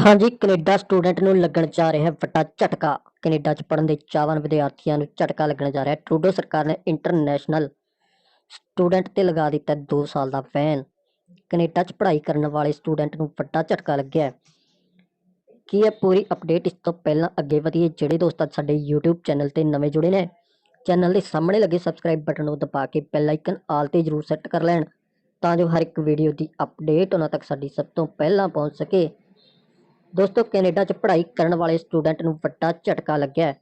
ਹਾਂਜੀ, Canada student ਨੂੰ ਲੱਗਣ ਜਾ ਰਿਹਾ ਵੱਡਾ ਝਟਕਾ। ਕੈਨੇਡਾ 'ਚ ਪੜ੍ਹਨ ਦੇ ਚਾਹਵਾਨ ਵਿਦਿਆਰਥੀਆਂ ਨੂੰ ਝਟਕਾ ਲੱਗਣ ਜਾ ਰਿਹਾ। ਟਰੂਡੋ ਸਰਕਾਰ ਨੇ ਇੰਟਰਨੈਸ਼ਨਲ ਸਟੂਡੈਂਟ ਤੇ ਲਗਾ ਦਿੱਤਾ 2 ਸਾਲ ਦਾ ਬੈਨ। ਕੈਨੇਡਾ 'ਚ ਪੜ੍ਹਾਈ ਕਰਨ ਵਾਲੇ ਸਟੂਡੈਂਟ ਨੂੰ ਵੱਡਾ ਝਟਕਾ ਲੱਗਿਆ ਕੀ ਹੈ ਪੂਰੀ ਅਪਡੇਟ ਇਸ ਤੋਂ ਪਹਿਲਾਂ ਅੱਗੇ ਵਧੀਏ? ਜਿਹੜੇ ਦੋਸਤ ਅੱਜ ਸਾਡੇ YouTube ਚੈਨਲ ਤੇ ਨਵੇਂ ਜੁੜੇ ਨੇ, ਚੈਨਲ ਦੇ ਸਾਹਮਣੇ ਲੱਗੇ ਸਬਸਕ੍ਰਾਈਬ ਬਟਨ ਨੂੰ ਦਬਾ ਕੇ ਬੈਲ ਆਈਕਨ ਆਲ ਤੇ ਜਰੂਰ ਸੈੱਟ ਕਰ ਲੈਣ, ਤਾਂ ਜੋ ਹਰ ਇੱਕ ਵੀਡੀਓ ਦੀ ਅਪਡੇਟ ਉਹਨਾਂ ਤੱਕ ਸਾਡੀ ਸਭ ਤੋਂ ਪਹਿਲਾਂ ਪਹੁੰਚ ਸਕੇ। ਦੋਸਤੋ, ਕੈਨੇਡਾ 'ਚ ਪੜ੍ਹਾਈ ਕਰਨ ਵਾਲੇ ਸਟੂਡੈਂਟ ਨੂੰ ਵੱਡਾ ਝਟਕਾ ਲੱਗਿਆ ਹੈ।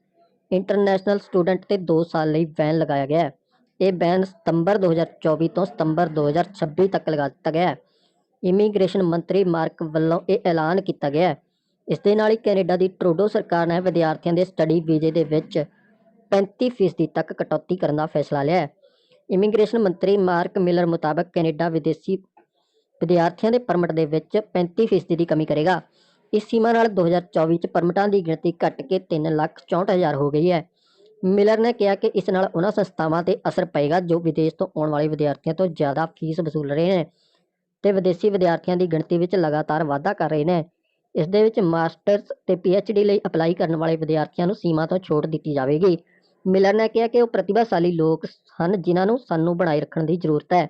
ਇੰਟਰਨੈਸ਼ਨਲ ਸਟੂਡੈਂਟ ਤੇ 2 ਸਾਲ ਲਈ ਬੈਨ ਲਗਾਇਆ ਗਿਆ ਹੈ। ਇਹ ਬੈਨ ਸਤੰਬਰ 2024 ਤੋਂ ਸਤੰਬਰ 2026 ਤੱਕ ਲਗਾ ਦਿੱਤਾ ਗਿਆ ਹੈ। ਇਮੀਗ੍ਰੇਸ਼ਨ ਮੰਤਰੀ ਮਾਰਕ ਵੱਲੋਂ ਇਹ ਐਲਾਨ ਕੀਤਾ ਗਿਆ ਹੈ। ਇਸ ਦੇ ਨਾਲ ਹੀ ਕੈਨੇਡਾ ਦੀ ਟਰੂਡੋ ਸਰਕਾਰ ਨੇ ਵਿਦਿਆਰਥੀਆਂ ਦੇ ਸਟੱਡੀ ਵੀਜ਼ੇ ਦੇ ਵਿੱਚ 35% ਤੱਕ ਕਟੌਤੀ ਕਰਨ ਦਾ ਫੈਸਲਾ ਲਿਆ ਹੈ। ਇਮੀਗ੍ਰੇਸ਼ਨ ਮੰਤਰੀ ਮਾਰਕ ਮਿਲਰ ਮੁਤਾਬਕ ਕੈਨੇਡਾ ਵਿਦੇਸ਼ੀ ਵਿਦਿਆਰਥੀਆਂ ਦੇ ਪਰਮਿਟ ਦੇ ਵਿੱਚ 35% ਦੀ ਕਮੀ ਕਰੇਗਾ। ਇਸ ਸੀਮਾ ਨਾਲ 2024 ਚ ਪਰਮਿਟਾਂ ਦੀ ਗਿਣਤੀ ਘਟ ਕੇ 364000 ਹੋ ਗਈ ਹੈ। ਮਿਲਰ ਨੇ ਕਿਹਾ ਕਿ ਇਸ ਨਾਲ ਉਹਨਾਂ ਸੰਸਥਾਵਾਂ ਤੇ ਅਸਰ ਪਏਗਾ ਜੋ ਵਿਦੇਸ਼ ਤੋਂ ਆਉਣ ਵਾਲੇ ਵਿਦਿਆਰਥੀਆਂ ਤੋਂ ਜ਼ਿਆਦਾ ਫੀਸ ਵਸੂਲ ਰਹੇ ਨੇ ਤੇ ਵਿਦੇਸ਼ੀ ਵਿਦਿਆਰਥੀਆਂ ਦੀ ਗਿਣਤੀ ਵਿੱਚ ਲਗਾਤਾਰ ਵਾਧਾ ਕਰ ਰਹੇ ਨੇ। ਇਸ ਦੇ ਵਿੱਚ ਮਾਸਟਰਸ ਤੇ ਪੀਐਚਡੀ ਲਈ ਅਪਲਾਈ ਕਰਨ ਵਾਲੇ ਵਿਦਿਆਰਥੀਆਂ ਨੂੰ ਸੀਮਾ ਤੋਂ ਛੋਟ ਦਿੱਤੀ ਜਾਵੇਗੀ। ਮਿਲਰ ਨੇ ਕਿਹਾ ਕਿ ਉਹ ਪ੍ਰਤਿਭਾਸ਼ਾਲੀ ਲੋਕ ਹਨ ਜਿਨ੍ਹਾਂ ਨੂੰ ਸਾਨੂੰ ਬਣਾਈ ਰੱਖਣ ਦੀ ਜ਼ਰੂਰਤ ਹੈ।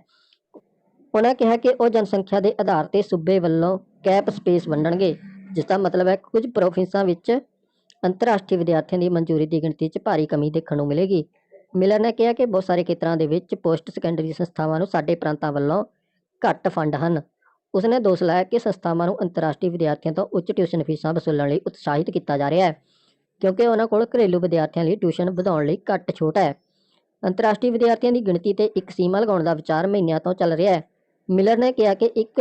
ਉਹਨਾਂ ਕਿਹਾ ਕਿ ਉਹ ਜਨਸੰਖਿਆ ਦੇ ਆਧਾਰ ਤੇ ਸੂਬੇ ਵੱਲੋਂ ਕੈਪ ਸਪੇਸ ਵੰਡਣਗੇ। ਜਿਸ ਦਾ ਮਤਲਬ ਹੈ ਕੁਝ ਪ੍ਰੋਵਿੰਸਾਂ ਵਿੱਚ ਅੰਤਰਰਾਸ਼ਟਰੀ ਵਿਦਿਆਰਥੀਆਂ ਦੀ ਮਨਜ਼ੂਰੀ ਦੀ ਗਿਣਤੀ 'ਚ ਭਾਰੀ ਕਮੀ ਦੇਖਣ ਨੂੰ ਮਿਲੇਗੀ। ਮਿਲਰ ਨੇ ਕਿਹਾ ਕਿ ਬਹੁਤ ਸਾਰੇ ਖੇਤਰਾਂ ਦੇ ਵਿੱਚ ਪੋਸਟ ਸੈਕੰਡਰੀ ਸੰਸਥਾਵਾਂ ਨੂੰ ਸਾਡੇ ਪ੍ਰਾਂਤਾਂ ਵੱਲੋਂ ਘੱਟ ਫੰਡ ਹਨ। ਉਸਨੇ ਦੋਸ਼ ਲਾਇਆ ਕਿ ਸੰਸਥਾਵਾਂ ਨੂੰ ਅੰਤਰਰਾਸ਼ਟਰੀ ਵਿਦਿਆਰਥੀਆਂ ਤੋਂ ਉੱਚ ਟਿਊਸ਼ਨ ਫੀਸਾਂ ਵਸੂਲਣ ਲਈ ਉਤਸ਼ਾਹਿਤ ਕੀਤਾ ਜਾ ਰਿਹਾ ਹੈ, ਕਿਉਂਕਿ ਉਹਨਾਂ ਕੋਲ ਘਰੇਲੂ ਵਿਦਿਆਰਥੀਆਂ ਲਈ ਟਿਊਸ਼ਨ ਵਧਾਉਣ ਲਈ ਘੱਟ ਛੋਟ ਹੈ। ਅੰਤਰਰਾਸ਼ਟਰੀ ਵਿਦਿਆਰਥੀਆਂ ਦੀ ਗਿਣਤੀ ਤੇ ਇੱਕ ਸੀਮਾ ਲਗਾਉਣ ਦਾ ਵਿਚਾਰ ਮਹੀਨਿਆਂ ਤੋਂ ਚੱਲ ਰਿਹਾ ਹੈ। ਮਿਲਰ ਨੇ ਕਿਹਾ ਕਿ ਇੱਕ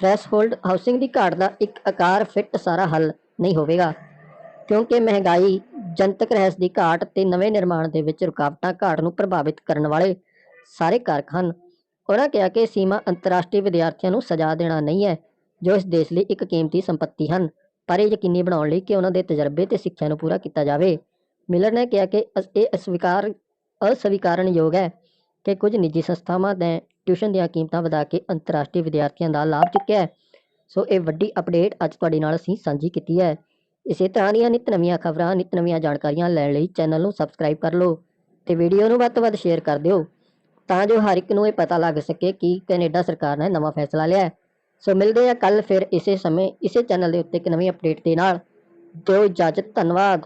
ਥ੍ਰੈਸ਼ਹੋਲਡ ਹਾਊਸਿੰਗ ਦੀ ਘਾਟ ਦਾ ਇੱਕ ਆਕਾਰ ਫਿੱਟ ਸਾਰਾ ਹੱਲ ਨਹੀਂ ਹੋਵੇਗਾ, ਕਿਉਂਕਿ ਮਹਿੰਗਾਈ, ਜਨਤਕ ਰਹਿਸ ਦੀ ਘਾਟ ਤੇ ਨਵੇਂ ਨਿਰਮਾਣ ਦੇ ਵਿੱਚ ਰੁਕਾਵਟਾਂ ਘਾਟ ਨੂੰ ਪ੍ਰਭਾਵਿਤ ਕਰਨ ਵਾਲੇ ਸਾਰੇ ਕਾਰਕ ਹਨ। ਉਹਨਾਂ ਕਿਹਾ ਕਿ ਸੀਮਾ ਅੰਤਰਰਾਸ਼ਟਰੀ ਵਿਦਿਆਰਥੀਆਂ ਨੂੰ ਸਜ਼ਾ ਦੇਣਾ ਨਹੀਂ ਹੈ, ਜੋ ਇਸ ਦੇਸ਼ ਲਈ ਇੱਕ ਕੀਮਤੀ ਸੰਪਤੀ ਹਨ, ਪਰ ਇਹ ਯਕੀਨੀ ਬਣਾਉਣ ਲਈ ਕਿ ਉਹਨਾਂ ਦੇ ਤਜਰਬੇ ਤੇ ਸਿੱਖਿਆ ਨੂੰ ਪੂਰਾ ਕੀਤਾ ਜਾਵੇ। ਮਿਲਰ ਨੇ ਕਿਹਾ ਕਿ ਅਸ- ਇਹ ਅਸਵੀਕਾਰ, ਅਸਵੀਕਾਰਨਯੋਗ ਹੈ ਕਿ ਕੁਝ ਨਿੱਜੀ ਸੰਸਥਾਵਾਂ ਨੇ ਟਿਊਸ਼ਨ ਦੀਆਂ ਕੀਮਤਾਂ ਵਧਾ ਕੇ ਅੰਤਰਰਾਸ਼ਟਰੀ ਵਿਦਿਆਰਥੀਆਂ ਦਾ ਲਾਭ ਚੁੱਕਿਆ ਹੈ। ਸੋ ਇਹ ਵੱਡੀ ਅਪਡੇਟ ਅੱਜ ਤੁਹਾਡੇ ਨਾਲ ਅਸੀਂ ਸਾਂਝੀ ਕੀਤੀ ਹੈ। ਇਸੇ ਤਰ੍ਹਾਂ ਦੀਆਂ ਨਿਤ ਨਵੀਆਂ ਖਬਰਾਂ, ਨਿਤ ਨਵੀਆਂ ਜਾਣਕਾਰੀਆਂ ਲੈਣ ਲਈ ਚੈਨਲ ਨੂੰ ਸਬਸਕ੍ਰਾਈਬ ਕਰ ਲਓ ਤੇ ਵੀਡੀਓ ਨੂੰ ਵੱਧ ਤੋਂ ਵੱਧ ਸ਼ੇਅਰ ਕਰ ਦਿਓ ਤਾਂ ਜੋ ਹਰ ਇੱਕ ਨੂੰ ਇਹ ਪਤਾ ਲੱਗ ਸਕੇ ਕਿ ਕੈਨੇਡਾ ਸਰਕਾਰ ਨੇ ਨਵਾਂ ਫੈਸਲਾ ਲਿਆ ਹੈ। ਸੋ ਮਿਲਦੇ ਆ ਕੱਲ ਫਿਰ ਇਸੇ ਸਮੇਂ, ਇਸੇ ਚੈਨਲ ਦੇ ਉੱਤੇ ਇੱਕ ਨਵੀਂ ਅਪਡੇਟ ਦੇ ਨਾਲ। ਦਿਓ ਇਜਾਜ਼ਤ, ਧੰਨਵਾਦ।